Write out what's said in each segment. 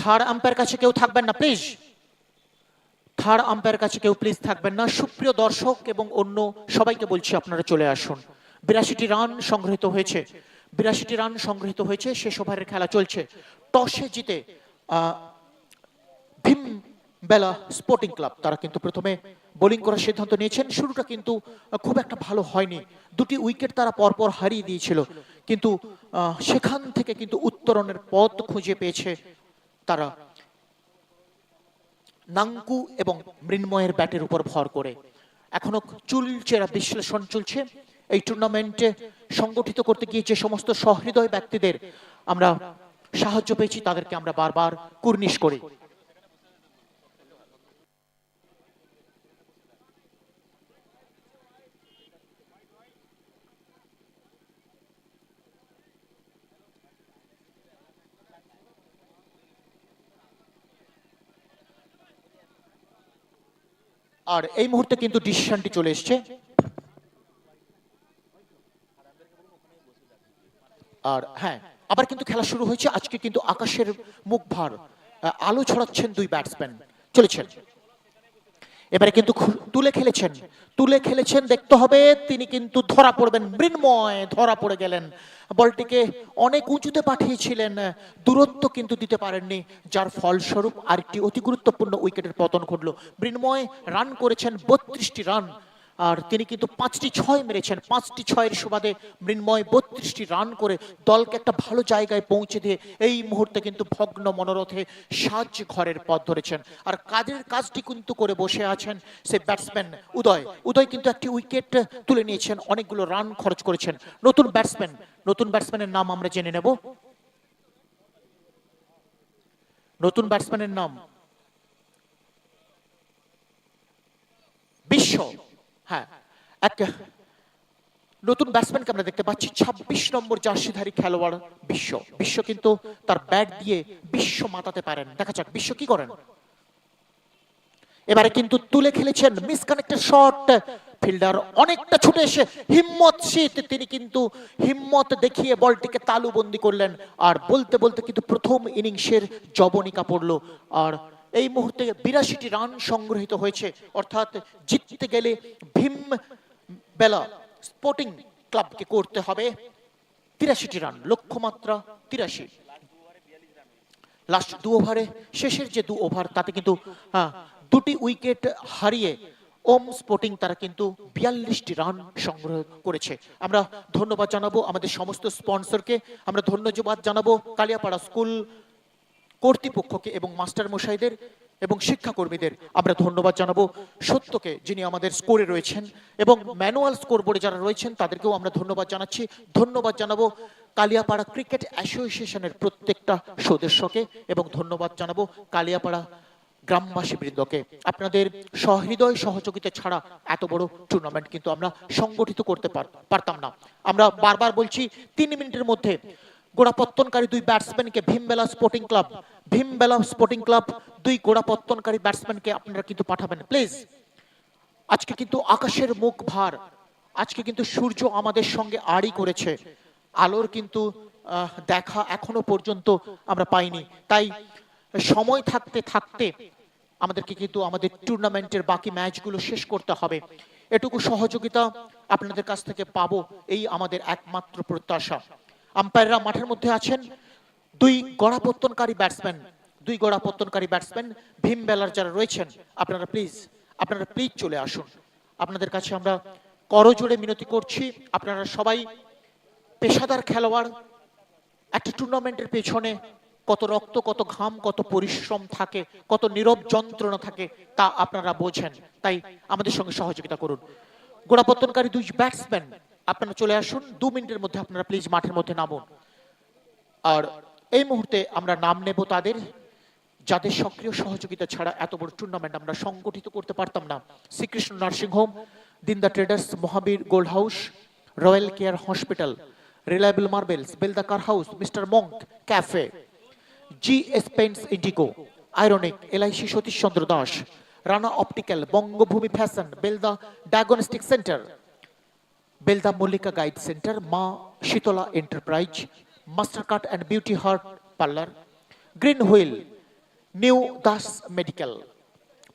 Third umpire কাছে কেউ থাকবেন না প্লিজ থার্ড আম্পায়ার কাছে কেউ প্লিজ থাকবেন না। সুপ্রিয় দর্শক এবং অন্য সবাইকে বলছি, আপনারা চলে আসুন। বিরাশিটি রান সংগৃহীত হয়েছে। বিরাশিটি রান সংগৃহীত হয়েছে, শেষ ওভারের খেলা চলছে। টসে জিতে ভীম বেলা স্পোর্টিং ক্লাব, তারা কিন্তু প্রথমে বোলিং করার সিদ্ধান্ত নিয়েছেন। শুরুটা কিন্তু খুব একটা ভালো হয়নি। দুটি উইকেট তারা পরপর হারিয়ে দিয়েছিল। কিন্তু সেখান থেকে কিন্তু উত্তরণের পথ খুঁজে পেয়েছে তারা। নাঙ্কু এবং মৃন্ময়ের ব্যাটের উপর ভর করে। এখনও চুলচেরা বিশ্লেষণ চলছে। এই টুর্নামেন্টে সংগঠিত করতে গিয়ে যে সমস্ত সহৃদয় ব্যক্তিদের আমরা সাহায্য পেয়েছি, তাদেরকে আমরা বারবার কুর্নিশ করি। আর এই মুহূর্তে কিন্তু ডিসিশনটি চলে এসছে। আর হ্যাঁ আবার কিন্তু খেলা শুরু হয়েছে। আজকে কিন্তু আকাশের মুখ ভার আলো ছড়াচ্ছেন দুই ব্যাটসম্যান চলেছেন। এবারে কিন্তু তুলে খেলেছেন। তুলে খেলেছেন, দেখতে হবে, তিনি কিন্তু ধরা পড়বেন। মৃন্ময় ধরা পড়ে গেলেন। বলটিকে অনেক উঁচুতে পাঠিয়েছিলেন, দূরত্ব কিন্তু দিতে পারেননি। যার ফলস্বরূপ আরেকটি অতি গুরুত্বপূর্ণ উইকেটের পতন ঘটল। মৃন্ময় রান করেছেন বত্রিশটি রান। আর তিনি কিন্তু পাঁচটি ছয় মেরেছেন। পাঁচটি ছয়ের সুবাদে মৃন্ময় বত্রিশটি রান করে দলকে একটা ভালো জায়গায় পৌঁছে দিয়ে এই মুহূর্তে কিন্তু ভগ্ন মনোরথে সাজ ঘরের পথ ধরেছেন। আর কাজের কাজটি কিন্তু করে বসে আছেন সে ব্যাটসম্যান উদয়। উদয় কিন্তু একটি উইকেট তুলে নিয়েছেন, অনেকগুলো রান খরচ করেছেন। নতুন ব্যাটসম্যান, নতুন ব্যাটসম্যানের নাম আমরা জেনে নেব। নতুন ব্যাটসম্যানের নাম বিশ্ব। হ্যাঁ এক নতুন ব্যাটসম্যানকে আমরা দেখতে পাচ্ছি, ছাব্বিশ নম্বর জার্সিধারী খেলোয়াড় বিশ্ব। বিশ্ব কিন্তু তার ব্যাট দিয়ে বিশ্ব মাতাতে পারেন। দেখা যাক, বিশ্ব কি করেন? এবারে কিন্তু তুলে খেলেছেন মিসকানেক্টেড শট ফিল্ডার অনেকটা ছুটে এসে হিম্মত শীত। তিনি কিন্তু হিম্মত দেখিয়ে বলটিকে তালুবন্দি করলেন। আর বলতে বলতে কিন্তু প্রথম ইনিংসের জবনিকা পড়ল আর এই মুহূর্তে বিরাশিটি রান সংগ্রহিত হয়েছে, অর্থাৎ জিততে গেলে ভীম বেলা স্পোর্টিং ক্লাবকে করতে হবে। তিরাশিটি রান, লক্ষ্যমাত্রা তিরাশি। লাস্ট দু ওভারে, শেষের যে দু ওভার, তাতে কিন্তু দুটি উইকেট হারিয়ে ওম স্পোর্টিং তারা কিন্তু বিয়াল্লিশটি রান সংগ্রহ করেছে। আমরা ধন্যবাদ জানাব আমাদের সমস্ত স্পন্সরকে। আমরা ধন্যবাদ জানাব কালিয়াপাড়া স্কুল কর্তৃপক্ষকে এবং মাস্টার মশাইদের এবং শিক্ষাকর্মীদের আমরা ধন্যবাদ জানাব। সত্যকে যিনি আমাদের স্কোরে রয়েছেন এবং ম্যানুয়াল স্কোর বোর্ডে যারা রয়েছেন, তাদেরকেও আমরা ধন্যবাদ জানাচ্ছি। ধন্যবাদ জানাব কালিয়াপাড়া ক্রিকেট অ্যাসোসিয়েশনের প্রত্যেকটা সদস্যকে এবং ধন্যবাদ জানাব কালিয়াপাড়া গ্রামবাসী বৃন্দকে। আপনাদের সহৃদয় সহযোগিতা ছাড়া এত বড় টুর্নামেন্ট কিন্তু আমরা সংগঠিত করতে পার- পারতাম না। আমরা বারবার বলছি, তিন মিনিটের মধ্যে গোড়াপত্তনকারী দুই ব্যাটসম্যানকে Bhimbela sporting club Bhimbela sporting club দুই গোড়াপত্তনকারী ব্যাটসম্যানকে আপনারা কিন্তু পাঠাবেন প্লিজ আজকে কিন্তু আকাশের মুখ ভার, আজকে কিন্তু সূর্য আমাদের সঙ্গে আড়ি করেছে। আলোর কিন্তু দেখা এখনও পর্যন্ত আমরা পাইনি। তাই সময় থাকতে থাকতে আমাদেরকে কিন্তু আমাদের টুর্নামেন্টের বাকি ম্যাচগুলো শেষ করতে হবে। এটুকু সহযোগিতা আপনাদের কাছ থেকে পাবো, এই আমাদের একমাত্র প্রত্যাশা। আম্পায়াররা মাঠের মধ্যে আছেন। দুই গড়াপত্তনকারী ব্যাটসম্যান দুই গড়াপত্তনকারী ব্যাটসম্যান ভীম বেলার যারা রয়েছেন, আপনারা প্লিজ আপনারা প্লিজ চলে আসুন। আপনাদের কাছে আমরা করজোড়ে মিনতি করছি। আপনারা সবাই পেশাদার খেলোয়াড়, একটা টুর্নামেন্টের পেছনে কত রক্ত, কত ঘাম, কত পরিশ্রম থাকে, কত নীরব যন্ত্রণা থাকে, তা আপনারা বোঝেন। তাই আমাদের সঙ্গে সহযোগিতা করুন। গোড়াপত্তনকারী দুই ব্যাটসম্যান আপনারা চলে আসুন, দু মিনিটের মধ্যে আপনারা প্লিজ মাঠের মধ্যে নামুন। আর এই মুহূর্তে আমরা নাম নেব তাদের, যাদের সক্রিয় সহযোগিতা ছাড়া এত বড় টুর্নামেন্ট আমরা সংগঠিত করতে পারতাম না। Srikrishna nursing home Dinda traders, Mahavir gold house, royal care hospital, reliable marbles, Belda car house, mister monk cafe G S paints indigo ironic LIC Satish Chandra Das, Rana optical, Bangabhumi fashion, Belda diagnostic centre Belda Mallika guide centre Maa Shitala enterprise master card and beauty heart parlour green wheel new Das medical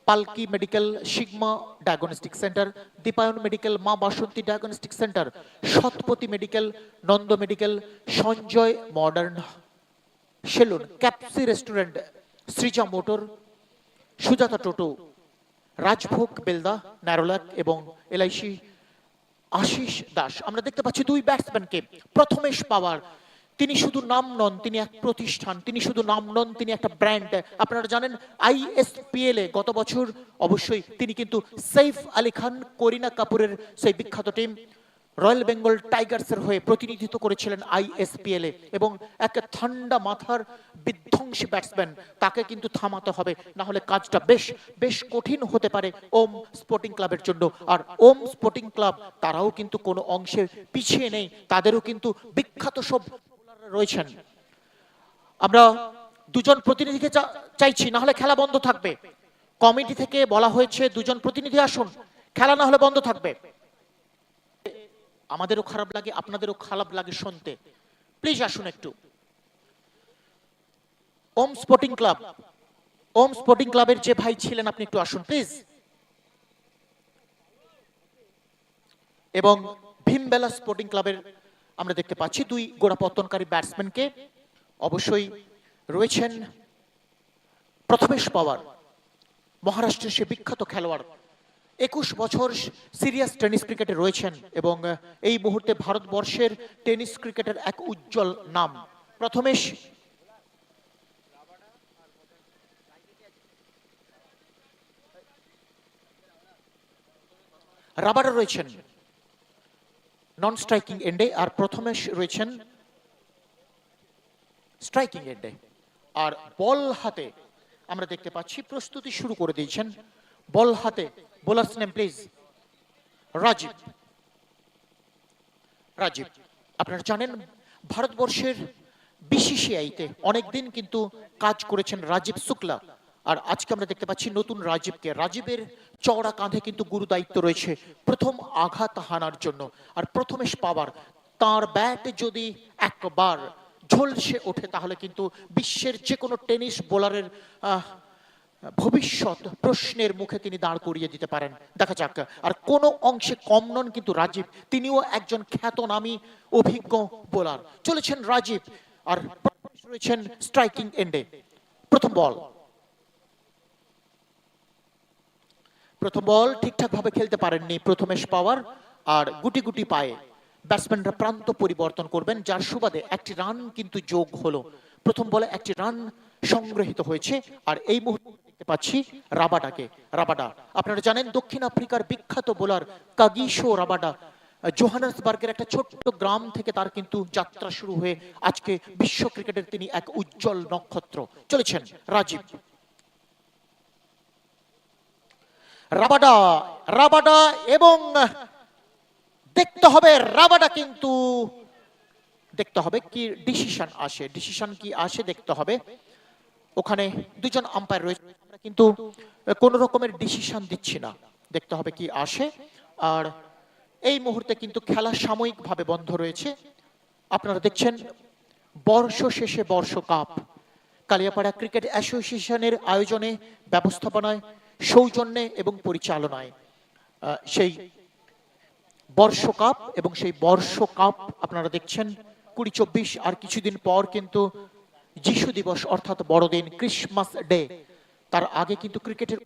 Palki medical sigma diagnostic centre Dipayan medical Maa Basanti diagnostic centre Satpati medical Nanda medical Sanjay modern salon ক্যাপসি restaurant Srija motor Sujata toto Rajbhog Belda Nerolac এবং LIC Ashis Das. আমরা দেখতে পাচ্ছি দুই ব্যাটসম্যানকে প্রথমেশ পাওয়ার তিনি শুধু নাম নন, তিনি এক প্রতিষ্ঠান। তিনি শুধু নাম নন, তিনি একটা ব্র্যান্ড আপনারা জানেন আইএসপিএল এ গত বছর অবশ্যই তিনি কিন্তু সৈফ আলী খান করিনা কাপুরের সেই বিখ্যাত টিম রয়্যাল বেঙ্গল টাইগার্সের হয়ে প্রতিনিধিত্ব করেছিলেন আইএসপিএল এবং এক ঠান্ডা মাথার বিধ্বংসী ব্যাটসম্যান, তাকে কিন্তু থামাতে হবে না হলে কাজটা বেশ বেশ কঠিন হতে পারে ওম স্পোর্টিং ক্লাবের জন্য। আর ওম স্পোর্টিং ক্লাব, তারাও কিন্তু কোনো অংশে পিছিয়ে নেই, তাদেরও কিন্তু বিখ্যাত সব রয়েছেন। আমরা দুজন প্রতিনিধিকে চাইছি না হলে খেলা বন্ধ থাকবে। কমিটি থেকে বলা হয়েছে, দুজন প্রতিনিধি আসুন, খেলা না হলে বন্ধ থাকবে। আমাদেরও খারাপ লাগে, আপনাদেরও খারাপ লাগে শুনতে। প্লিজ আসুন একটু। Om sporting club Om sporting ক্লাবের যে ভাই ছিলেন, আপনি একটু আসুন প্লিজ এবং ভীমবেলা স্পোর্টিং ক্লাবের আমরা দেখতে পাচ্ছি দুই গোড়া গোড়াপত্তনকারী ব্যাটসম্যানকে। অবশ্যই রয়েছেন প্রথমেশ পাওয়ার, মহারাষ্ট্রের সে বিখ্যাত খেলোয়াড় একুশ বছর সিরিয়াস টেনিস ক্রিকেটে রয়েছেন এবং এই মুহূর্তে ভারতবর্ষের টেনিস ক্রিকেটের এক উজ্জ্বল নাম। প্রথমেশ রাবারে রয়েছেন নন স্ট্রাইকিং এন্ডে আর প্রথমেশ রয়েছেন স্ট্রাইকিং এন্ডে আর বল হাতে আমরা দেখতে পাচ্ছি, প্রস্তুতি শুরু করে দিয়েছেন। বল হাতে bowlers name please Rajeev Rajeev আপনারা জানেন ভারতবর্ষের বিসিসিআইতে অনেকদিন কিন্তু কাজ করেছেন রাজীব শুক্লা। আর আজকে আমরা দেখতে পাচ্ছি নতুন রাজীবকে। রাজীবের চওড়া কাঁধে কিন্তু গুরু দায়িত্ব রয়েছে প্রথম আঘাত হানার জন্য। আর প্রথমেশ পাওয়ার তার ব্যাট যদি একবার ঝলসে ওঠে তাহলে কিন্তু বিশ্বের যে কোনো টেনিস বোলারের আহ, ভবিষ্যৎ প্রশ্নের মুখে তিনি দাঁড় করিয়ে দিতে পারেন। দেখা যাক। আর কোনো অংশে কম নন কিন্তু রাজীব। তিনিও একজন খ্যাতনামী, অভিজ্ঞ বোলার। চলেছেন রাজীব। আর রয়েছেন স্ট্রাইকিং এন্ডে। প্রথম বল। প্রথম বল ঠিকঠাক ভাবে খেলতে পারেননি প্রথমেশ পাওয়ার আর গুটি গুটি পায়ে। ব্যাটসম্যানরা প্রান্ত পরিবর্তন করবেন, যার সুবাদে একটি রান কিন্তু যোগ হলো। প্রথম বলে একটি রান সংগ্রহিত হয়েছে। আর এই মুহূর্তে পাচ্ছি রাবাডাকে, রাবাডা। আপনারা জানেন দক্ষিণ আফ্রিকার বিখ্যাত বোলার কাগিশো রাবাডা। জোহানাসবার্গের একটা ছোট্ট গ্রাম থেকে তার কিন্তু যাত্রা শুরু হয়ে আজকে বিশ্ব ক্রিকেটের তিনি এক উজ্জ্বল নক্ষত্র। চলেছেন রাজীব। রাবাডা রাবাডা এবং দেখতে হবে রাবাডা কিন্তু, দেখতে হবে কি ডিসিশন আসে। ডিসিশন কি আসে দেখতে হবে। ওখানে দুজন আম্পায়ার রয়েছে। আমরা কিন্তু কোন রকমের ডিসিশন দিচ্ছি না। দেখতে হবে কি আসে। আর এই মুহূর্তে কিন্তু খেলা সাময়িকভাবে বন্ধ রয়েছে। আপনারা দেখছেন, বর্ষ শেষে বর্ষ কাপ। কালিয়াপাড়া ক্রিকেট অ্যাসোসিয়েশনের আয়োজনে, ব্যবস্থাপনায়, সৌজন্যে এবং পরিচালনায় সেই বর্ষ কাপ এবং সেই বর্ষ কাপ আপনারা দেখছেন, কুড়ি চব্বিশ আর কিছুদিন পর কিন্তু যিশু দিবস, অর্থাৎ বড়দিন ক্রিসমাস ডে তার আগে কিন্তু ক্রিকেটের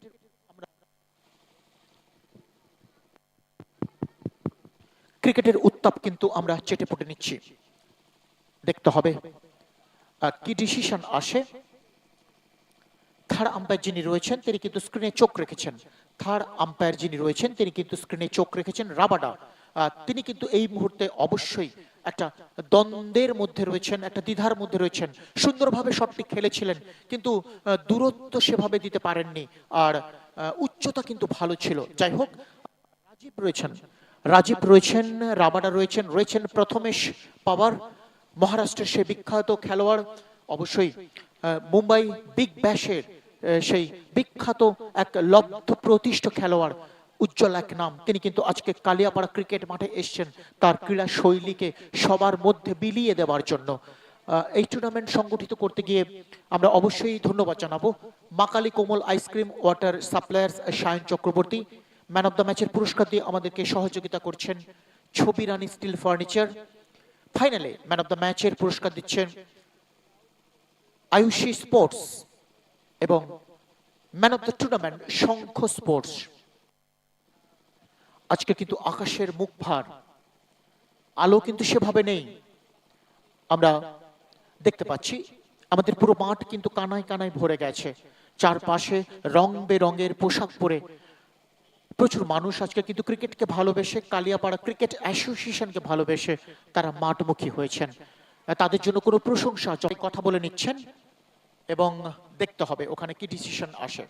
ক্রিকেটের উত্তাপ কিন্তু আমরা চেটে পুটে নিচ্ছি। দেখতে হবে কি ডিসিশন আসে। থার্ড আম্পায়ার যিনি রয়েছেন, তিনি কিন্তু স্ক্রিনে চোখ রেখেছেন। থার্ড আম্পায়ার যিনি রয়েছেন, তিনি কিন্তু স্ক্রিনে চোখ রেখেছেন রাবাডা। তিনি কিন্তু এই মুহূর্তে অবশ্যই একটা দ্বন্দ্বের মধ্যে রয়েছেন, একটা দ্বিধার মধ্যে রয়েছেন। সুন্দরভাবে শটটি খেলেছিলেন, কিন্তু দূরত্ব সেভাবে দিতে পারেননি। আর উচ্চতা কিন্তু ভালো ছিল। যাই হোক, রাজীব রয়েছেন। রাজীব রয়েছেন রাবাডা রয়েছেন রয়েছেন প্রথমেশ পাওয়ার। মহারাষ্ট্রের সে বিখ্যাত খেলোয়াড়, অবশ্যই মুম্বাই বিগ ব্যাশের সেই বিখ্যাত এক লব্ধ প্রতিষ্ঠ খেলোয়াড় উজ্জ্বল এক নাম। তিনি কিন্তু আজকে কালিয়াপাড়া ক্রিকেট মাঠে এসছেন তার ক্রীড়া শৈলীকে সবার মধ্যে বিলিয়ে দেওয়ার জন্য। এই টুর্নামেন্ট সংগঠিত করতে গিয়ে আমরা অবশ্যই ধন্যবাদ জানাব Makali Komal ice cream water suppliers Sayan Chakraborty. Man of the ম্যাচের পুরস্কার দিয়ে আমাদেরকে সহযোগিতা করছেন ছবি রানী স্টিল ফার্নিচার ফাইনালে ম্যান অফ দ্য ম্যাচের পুরস্কার দিচ্ছেন আয়ুষী স্পোর্টস এবং man of the tournament Shankha sports আজকে কিন্তু আকাশের মুখ ভার। আলো কিন্তু সেভাবে নেই। আমরা দেখতে পাচ্ছি, আমাদের পুরো মাঠ কিন্তু কানায় কানায় ভরে গেছে। চারপাশে রং বেরঙের পোশাক পরে প্রচুর মানুষ আজকে কিন্তু ক্রিকেটকে ভালোবেসে, কালিয়াপাড়া ক্রিকেট অ্যাসোসিয়েশনকে ভালোবেসে তারা মাঠমুখী হয়েছেন। তাদের জন্য কোনো প্রশংসা কথা বলে নিচ্ছেন এবং দেখতে হবে, ওখানে কি ডিসিশন আসে।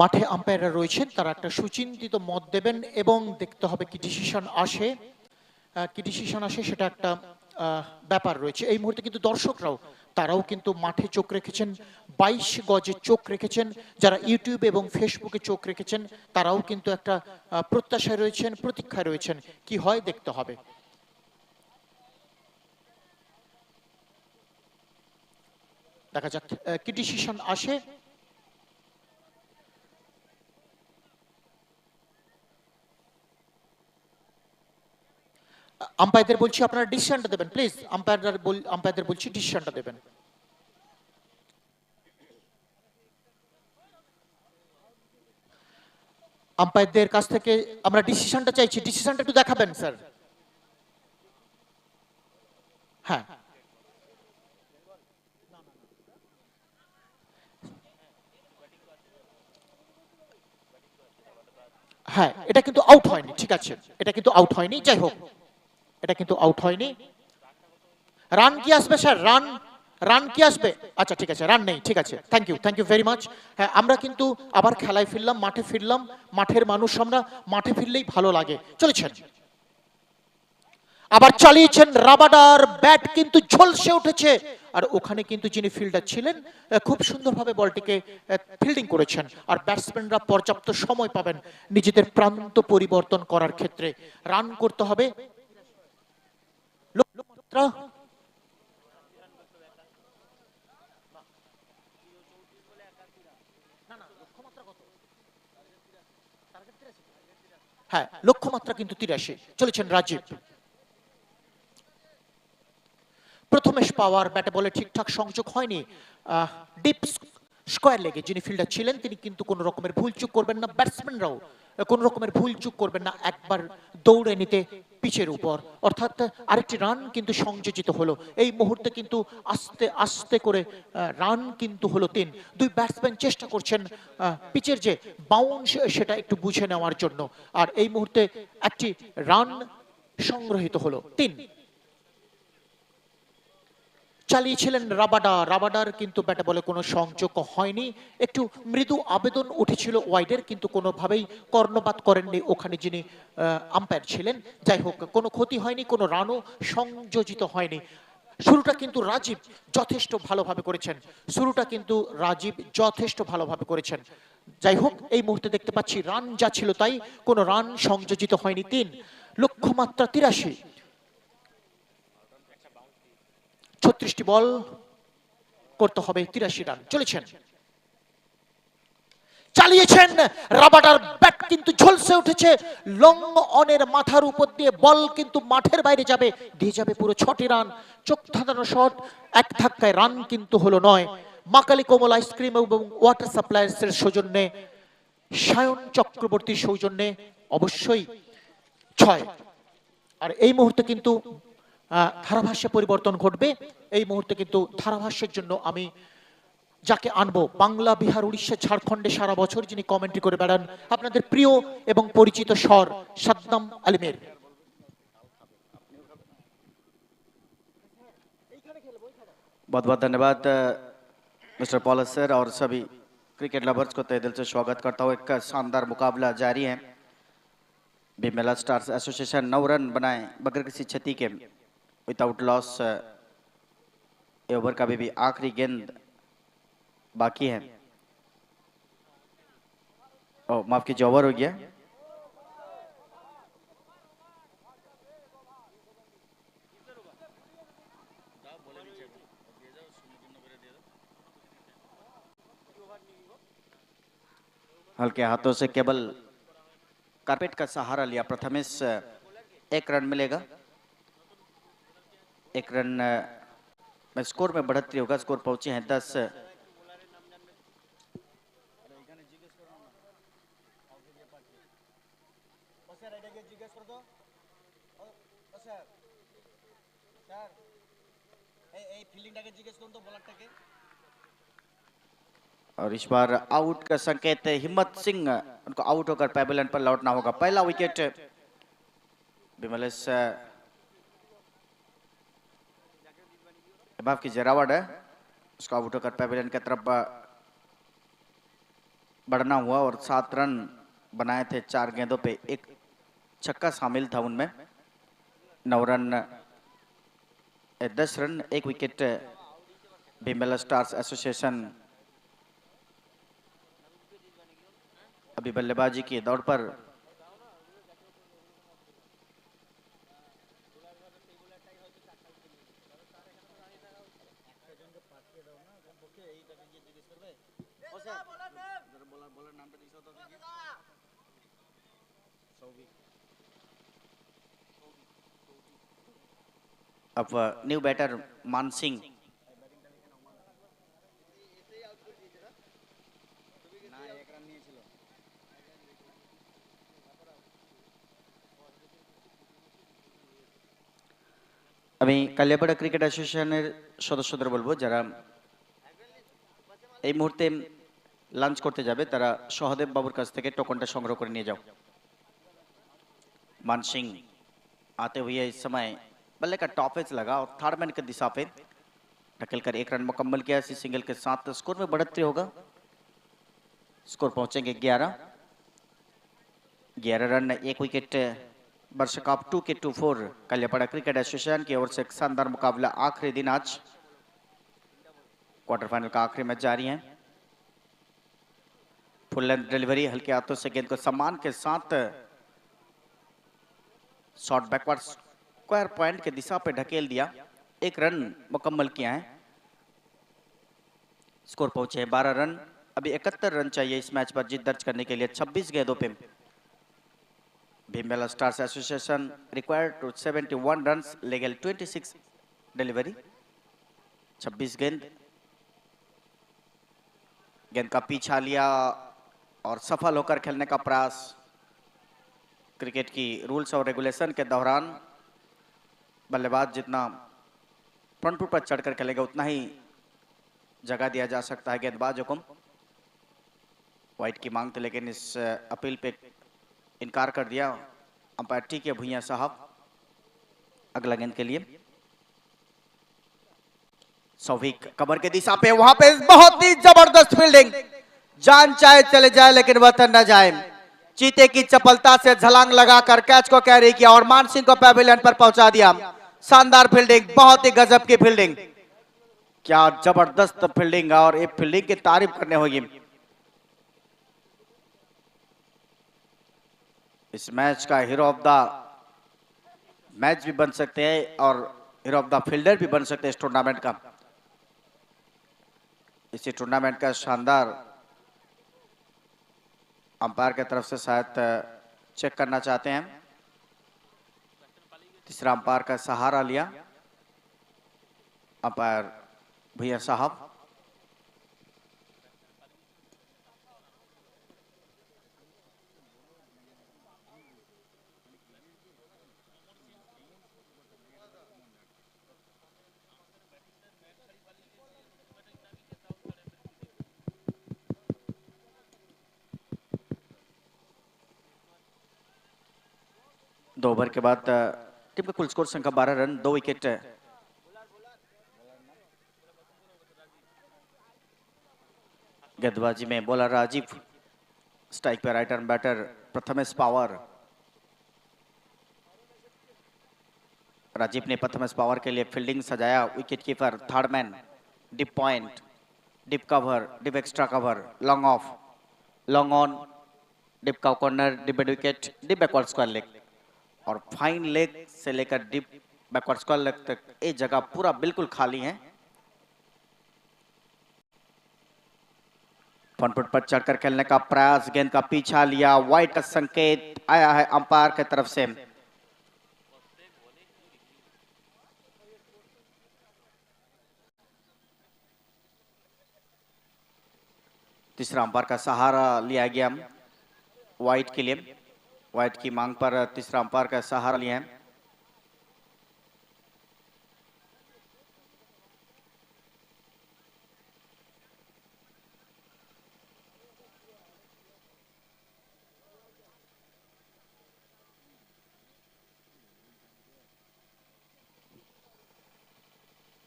মাঠে আম্পায়াররা রয়েছেন, তারা একটা সুচিন্তিত মত দেবেন এবং দেখতে হবে কি ডিসিশন আসে কি ডিসিশন আসে সেটা একটা ব্যাপার রয়েছে। এই মুহূর্তে কিন্তু দর্শকরাও, তারাও কিন্তু মাঠে চোখ রেখেছেন, বাইশ গজে চোখ রেখেছেন, যারা ইউটিউব এবং ফেসবুকে চোখ রেখেছেন, তারাও কিন্তু একটা প্রত্যাশায় রয়েছেন, প্রতীক্ষায় রয়েছেন, কি হয় দেখতে হবে। দেখা যাক কি ডিসিশন আসে। আম্পায়ারদের বলছি আপনারা ডিসিশনটা দেবেন, প্লিজ। আম্পায়ারদের আম্পায়ারদের বলছি ডিসিশনটা দেবেন। আম্পায়ারদের কাছ থেকে আমরা ডিসিশনটা চাইছি। ডিসিশনটা একটু দেখাবেন, স্যার। হ্যাঁ। হ্যাঁ এটা কিন্তু আউট হয়নি, ঠিক আছে। এটা কিন্তু আউট হয়নি, যাই হোক। এটা কিন্তু আউট হয়নি। রান কি আসবে স্যার রান রান কি আসবে? আচ্ছা ঠিক আছে রান নেই, ঠিক আছে। Thank you thank you very much হ্যাঁ আমরা কিন্তু আবার খেলায় ফিরলাম, মাঠে ফিরলাম। মাঠের মানুষ আমরা মাঠে ফিরলেই ভালো লাগে। চলেছেন। আবার চালিয়েছেন রাবাডার, ব্যাট কিন্তু ঝলসে উঠেছে। আর ওখানে কিন্তু যিনি ফিল্ডার ছিলেন খুব সুন্দরভাবে বলটিকে ফিল্ডিং করেছেন। আর ব্যাটসম্যানরা পর্যাপ্ত সময় পাবেন নিজেদের প্রান্ত পরিবর্তন করার ক্ষেত্রে। রান করতে হবে। লক্ষ্যমাত্রা হ্যাঁ লক্ষ্যমাত্রা কিন্তু তিরাশি। চলেছেন রাজীব। প্রথমেশ পাওয়ার ব্যাটে বলে ঠিকঠাক সংযোগ হয়নি। ডিপ স্কোয়ার লেগে যিনি ফিল্ডার ছিলেন, তিনি কিন্তু কোনো রকমের ভুল চুক করবেন না। ব্যাটসম্যানরাও কোনো রকমের ভুল চুক করবেন না। একবার দৌড়ে নিতে পিচের উপর। অর্থাৎ, আরেকটি রান কিন্তু সংযোজিত হলো। এই মুহূর্তে কিন্তু আস্তে আস্তে করে রান কিন্তু হলো তিন। দুই ব্যাটসম্যান চেষ্টা করছেন পিচের যে বাউন্স সেটা একটু বুঝে নেওয়ার জন্য। আর এই মুহূর্তে একটি রান সংগ্রহিত হলো। তিন। চালিয়েছিলেন রাবাডা। রাবাডার কিন্তু ব্যাটে বলে কোনো সংযোগ হয়নি। একটু মৃদু আবেদন উঠেছিল ওয়াইডের, কিন্তু কোনোভাবেই কর্ণপাত করেননি ওখানে যিনি আম্পায়ার ছিলেন। যাই হোক, কোনো ক্ষতি হয়নি, কোনো রানও সংযোজিত হয়নি। শুরুটা কিন্তু রাজীব যথেষ্ট ভালোভাবে করেছেন। শুরুটা কিন্তু রাজীব যথেষ্ট ভালোভাবে করেছেন। যাই হোক, এই মুহূর্তে দেখতে পাচ্ছি রান যা ছিল তাই, কোনো রান সংযোজিত হয়নি। তিন, লক্ষ্যমাত্রা তিরাশি। ছত্রিশটি বল করতে হবে, তিরাশি রান। চলেছেন। চালিয়েছেন রাবাডার ব্যাট কিন্তু ঝলসে উঠেছে। লং অনের মাথার উপর দিয়ে বল কিন্তু মাঠের বাইরে যাবে। দিয়ে যাবে পুরো ছটি রান। চোখ ধাঁধানো শট, এক ধাক্কায় রান কিন্তু হলো নয়। মাকালি কোমল আইসক্রিম এবং ওয়াটার সাপ্লায়ার্স এর সৌজন্যে, সায়ন চক্রবর্তীর সৌজন্যে অবশ্যই ছয়। আর এই মুহূর্তে কিন্তু ধারাভাষ্যে পরিবর্তন ঘটবে এই মুহূর্তে কিন্তু ধারাভাষ্যের জন্য আমি যাকে আনবো বাংলা বিহার উড়িষ্যা ঝাড়খণ্ডে সারা বছর যিনি কমেন্ট্রি করে বেড়ান আপনাদের প্রিয় এবং পরিচিত স্বর সাদ্দাম আলিমের बहुत बहुत धन्यवाद मिस्टर पॉलस सर और सभी क्रिकेट लवर्स को तहे दिल से स्वागत करता हूँ एक शानदार मुकाबला जारी है बिमेला स्टार्स एसोसिएशन नौ रन बनाए बगैर किसी क्षति के विदाउट लॉस ओवर का भी, आखिरी गेंद बाकी है। ओ माफ़ कीजिए ओवर हो गया। हल्के हाथों से केवल कारपेट का सहारा लिया। प्रथमेश एक रन मिलेगा। एक रन स्कोर में बढ़ोतरी होगा, स्कोर पहुँचे हैं दस। और इस बार आउट का संकेत हिम्मत सिंह। उनको आउट होकर पैवेलियन पर लौटना होगा। पहला विकेट विमलेश बाप की जरावट है, उसको आउट होकर पैवेलियन की तरफ़ बढ़ना हुआ और सात रन बनाए थे चार गेंदों पे। एक छक्का शामिल था उनमें। नौ रन दस रन, एक विकेट भीमेला स्टार्स एसोसिएशन अभी बल्लेबाजी की दौड़ पर লোককে এইটাকে গিয়ে আমি কালিয়াপাড়া ক্রিকেট অ্যাসোসিয়েশনের সদস্যদের বলব যারা এই মুহূর্তে লাঞ্চ করতে যাবে তারা সহদেব বাবুর কাছ থেকে টোকনটা সংগ্রহ করে নিয়ে যাও मान सिंह आते हुए इस समय बल्ले का टॉप एज लगा और थर्ड मैन की दिशा पे ढकेल कर एक रन मुकम्मल किया इसी सिंगल के साथ स्कोर में बढ़ोतरी होगा स्कोर पहुंचेंगे ग्यारह ग्यारह रन एक विकेट वर्ष कप टू के two four Kalyapada cricket association की ओर से एक शानदार मुकाबला आखिरी दिन आज क्वार्टर फाइनल का आखिरी मैच जारी है। फुल लेंथ डिलीवरी हल्के हाथों से गेंद को सम्मान के साथ, शॉट बैकवर्ड स्क्वायर पॉइंट के दिशा पे ढकेल दिया। एक रन मुकम्मल किया है। स्कोर पहुँचे हैं बारह रन। अभी इकहत्तर रन चाहिए इस मैच पर जीत दर्ज करने के लिए 26 गेंदों पे। Bhimbela stars association required to 71 runs legal 26 delivery. 26 गेंद गेंद का पीछा लिया और सफल होकर खेलने का प्रयास क्रिकेट की रूल्स और रेगुलेशन के दौरान बल्लेबाज जितना फ्रंट फुट पर चढ़कर खेलेगा, उतना ही जगह दिया जा सकता है गेंदबाजों को वाइट की मांग थी, लेकिन इस अपील पे इनकार कर दिया। अंपायर ठीक है भुइया साहब, अगला गेंद के लिए। सौभिक कमर के दिशा पे, वहाँ पे बहुत ही ज़बरदस्त फील्डिंग जान चाहे चले जाए, लेकिन वतन न जाए। चीते की चपलता से छलांग लगाकर कैच को कैरी किया और मान सिंह को पैविलियन पर पहुँचा दिया। शानदार फील्डिंग बहुत ही गजब की फील्डिंग क्या ज़बरदस्त फील्डिंग और ये फील्डिंग की तारीफ़ करने होगी। इस मैच का हीरो ऑफ़ द मैच भी बन सकते हैं और हीरो ऑफ़ द फील्डर भी बन सकते हैं इस टूर्नामेंट का। इसी टूर्नामेंट का शानदार अंपायर के तरफ़ से शायद चेक करना चाहते हैं। तीसरा अंपायर का सहारा लिया। अंपायर भैया साहब। दो ओवर के बाद टीम का कुल स्कोर संख्या बारह रन, दो विकेट गेंदबाजी में बॉलर राजीव, स्ट्राइक पे right arm batter Prathamesh Pawar. Rajeev ने प्रथमेश पावर के लिए फील्डिंग सजाया wicket keeper third man deep point, deep cover, deep extra cover, long off, long on, deep cow corner, deep mid wicket, deep backward square leg. और fine leg से लेकर dip backward square leg तक ये जगह पूरा बिल्कुल खाली है। फुट पर चढ़कर खेलने का प्रयास, गेंद का पीछा लिया वाइट का संकेत आया है अंपायर की तरफ़ से। तीसरा अंपायर का सहारा लिया गया वाइट के लिए। वाइट की मांग पर तीसरा अंपायर का सहारा लिया है।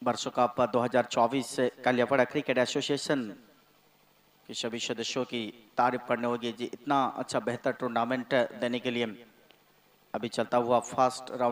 वर्षों कप 2024 से कालियापाड़ा क्रिकेट एसोसिएशन के सभी सदस्यों की तारीफ़ करने होगी। जी, इतना अच्छा बेहतर टूर्नामेंट देने के लिए अभी चलता हुआ फ़र्स्ट राउंड